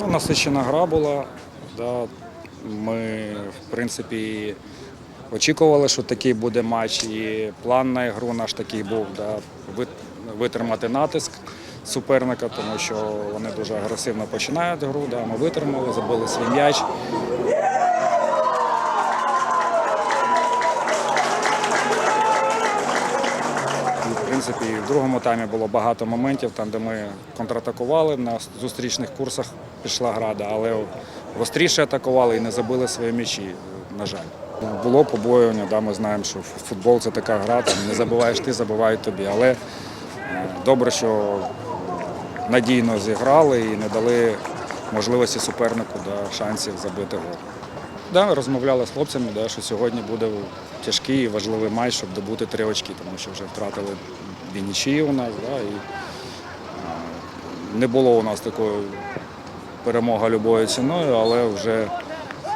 Ну, насичена гра була. Да. Ми, в принципі, очікували, що такий буде матч. І план на ігру наш такий був. Да. Витримати натиск суперника, тому що вони дуже агресивно починають гру. Да. Ми витримали, забили свій м'яч. Принципі, і в другому таймі було багато моментів, там, де ми контратакували, на зустрічних курсах пішла гра, да, але гостріше атакували і не забили свої м'ячі, на жаль. Було побоювання, да, ми знаємо, що футбол це така гра, там не забуваєш ти, забувають тобі. Але е, добре, що надійно зіграли і не дали можливості супернику да, шансів забити гол. Да, розмовляли з хлопцями, да, що сьогодні буде тяжкий і важливий матч, щоб добути три очки, тому що вже втратили дві нічиї у нас. Да, і, е, не було у нас такої перемоги любою ціною, але вже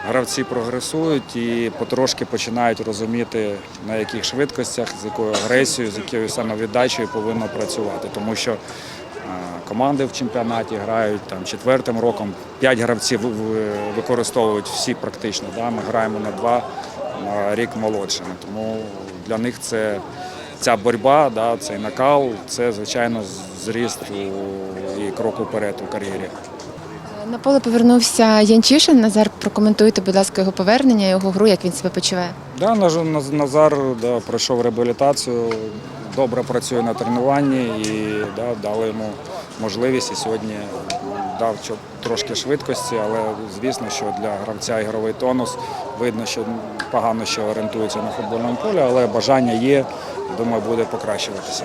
гравці прогресують і потрошки починають розуміти, на яких швидкостях, з якою агресією, з якою самовіддачею повинно працювати. Тому що е, команди в чемпіонаті грають там четвертим роком, п'ять гравців використовують всі практично. Да? Ми граємо на два на рік молодшими. Тому для них це ця боротьба, да, цей накал, це звичайно зріст і крок уперед у кар'єрі. На поле повернувся Янчишин. Назар, прокоментуйте, будь ласка, його повернення, його гру, як він себе почуває. Да, Наз- Наз- Назар да, пройшов реабілітацію, добре працює на тренуванні і да, дали йому можливість і сьогодні дав трошки швидкості, але звісно, що для гравця ігровий тонус видно, що погано ще орієнтується на футбольному полі, але бажання є, думаю, буде покращуватися.